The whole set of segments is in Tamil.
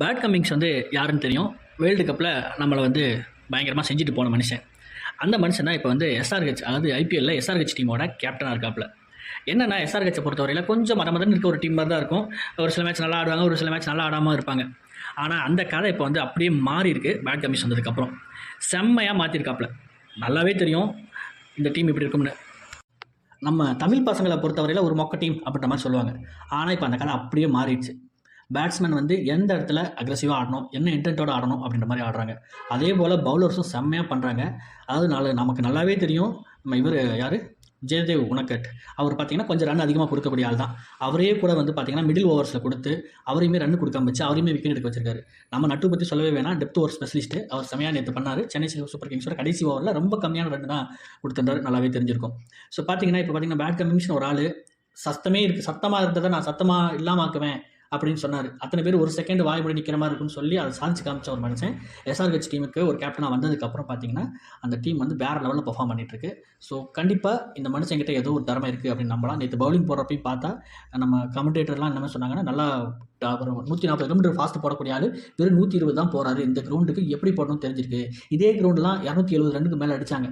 பேட் கம்மிங்ஸ் வந்து யாருன்னு தெரியும்? வேர்ல்டு கப்பில் நம்மளை வந்து பயங்கரமாக செஞ்சுட்டு போன மனுஷன். அந்த மனுஷன் தான் இப்போ வந்து எஸ்ஆர்ஹெச் அதாவது ஐபிஎல்ல எஸ்ஆர்ஹெச் டீமோட கேப்டனாக இருக்காப்புல. என்னென்னா எஸ்ஆர்ஹெச்சை பொறுத்தவரையில் கொஞ்சம் மரமதன் இருக்க ஒரு டீம் மாதிரி தான் இருக்கும். ஒரு சில மேட்ச் நல்லா ஆடுவாங்க ஒரு சில மேட்ச் நல்லா ஆடாமல் இருப்பாங்க. ஆனால் அந்த கதை இப்போ வந்து அப்படியே மாறி இருக்கு பேட் கமிஷன் வந்ததுக்கப்புறம். செம்மையாக மாற்றிருக்காப்புல நல்லாவே தெரியும் இந்த டீம் இப்படி இருக்கும்னு. நம்ம தமிழ் பசங்களை பொறுத்தவரையில் ஒரு மொக்க டீம் அப்படின்ற மாதிரி சொல்லுவாங்க. ஆனால் இப்போ அந்த கதை அப்படியே மாறிடுச்சு. பேட்ஸ்மேன் வந்து எந்த இடத்துல அக்ரெசிவாக ஆடணும் என்ன இன்டென்ட்டோட ஆடணும் அப்படின்ற மாதிரி ஆடுறாங்க. அதே போல் பவுலர்ஸும் செம்மையாக பண்ணுறாங்க அதாவது நாலு நமக்கு நல்லாவே தெரியும் நம்ம இவர் யார்? ஜெயதேவ் உனக்கட். அவர் பார்த்தீங்கன்னா கொஞ்சம் ரன் அதிகமாக கொடுக்கக்கூடிய ஆள் தான். அவரே கூட வந்து பார்த்தீங்கன்னா மிடில் ஓவர்ஸில் கொடுத்து அவரையுமே ரன் கொடுக்காம வச்சு அவரையுமே விக்கெட் எடுக்க வச்சிருக்காரு. நம்ம நட்டு பற்றி சொல்லவே வேணாம். டெப்த் ஓவர் ஸ்பெஷலிஸ்ட் அவர் செமையாக நேற்று பண்ணார். சென்னை சூப்பர் கிங்ஸோட கடைசி ஓவரில் ரொம்ப கம்மியான ரன் தான் கொடுத்துருந்தாரு. நல்லாவே தெரிஞ்சிருக்கும். ஸோ பார்த்தீங்கன்னா இப்போ பார்த்தீங்கன்னா பேட் கமிஷன் ஒரு ஆள். சத்தமே இருக்குது சத்தமாக இருந்ததை நான் சத்தமாக இல்லாமல் ஆக்குவேன். அப்படின்னு சொன்னார். அத்தனை பேர் ஒரு செகண்ட் வாய் மூடி நிற்கிற மாதிரி இருக்கும்னு சொல்லி அதை சாதிச்சு காமிச்ச ஒரு மனுஷன். எஸ்ஆர்ஹெச் டீமுக்கு ஒரு கேப்டனாக வந்ததுக்கப்புறம் பார்த்தீங்கன்னா அந்த டீம் வந்து வேறு லெவலில் பெர்ஃபார்ம் பண்ணிட்டு இருக்கு. ஸோ கண்டிப்பாக இந்த மனுஷங்கிட்ட ஏதோ ஒரு திறமை இருக்குது அப்படின்னு நம்பலாம். நேற்று பவுலிங் போடுறப்பையும் பார்த்தா நம்ம கமெண்டேட்டர்லாம் என்ன சொன்னாங்கன்னா நல்லா அப்புறம் நூற்றி நாற்பது கிலோமீட்டர் ஃபாஸ்ட் போடக்கூடிய ஆள் வெறும் நூற்றி இருபது தான் போகிறாரு இந்த கிரவுண்டுக்கு எப்படி போடணும்னு தெரிஞ்சிருக்கு. இதே கிரவுண்டுலாம் இரநூத்தி எழுபது ரன்னுக்கு மேலே அடிச்சாங்க.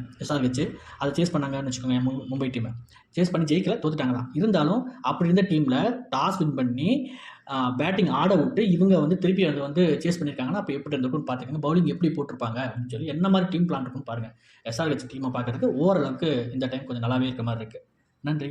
வச்சு அதை சேஸ் பண்ணாங்கன்னு வச்சுக்கோங்க மும்பை டீமை சேஸ் பண்ணி ஜெயிக்கல தோத்துட்டாங்க தான் இருந்தாலும் அப்படி இருந்த டீமில் டாஸ் வின் பண்ணி பேட்டிங் ஆட விட்டு இவங்க வந்து திருப்பி அதை வந்து சேஸ் பண்ணியிருக்காங்கன்னா அப்போ எப்படி இருந்திருக்கும்னு பார்த்துக்கங்க. பவுலிங் எப்படி போட்டிருப்பாங்க அப்படின்னு சொல்லி என்ன மாதிரி டீம் பிளான் இருக்குன்னு பாருங்கள் எஸ்ஆர்ஹெச் டீமை பார்க்குறதுக்கு ஓரளவுக்கு இந்த டைம் கொஞ்சம் நல்லாவே இருக்க மாதிரி இருக்குது நன்றி.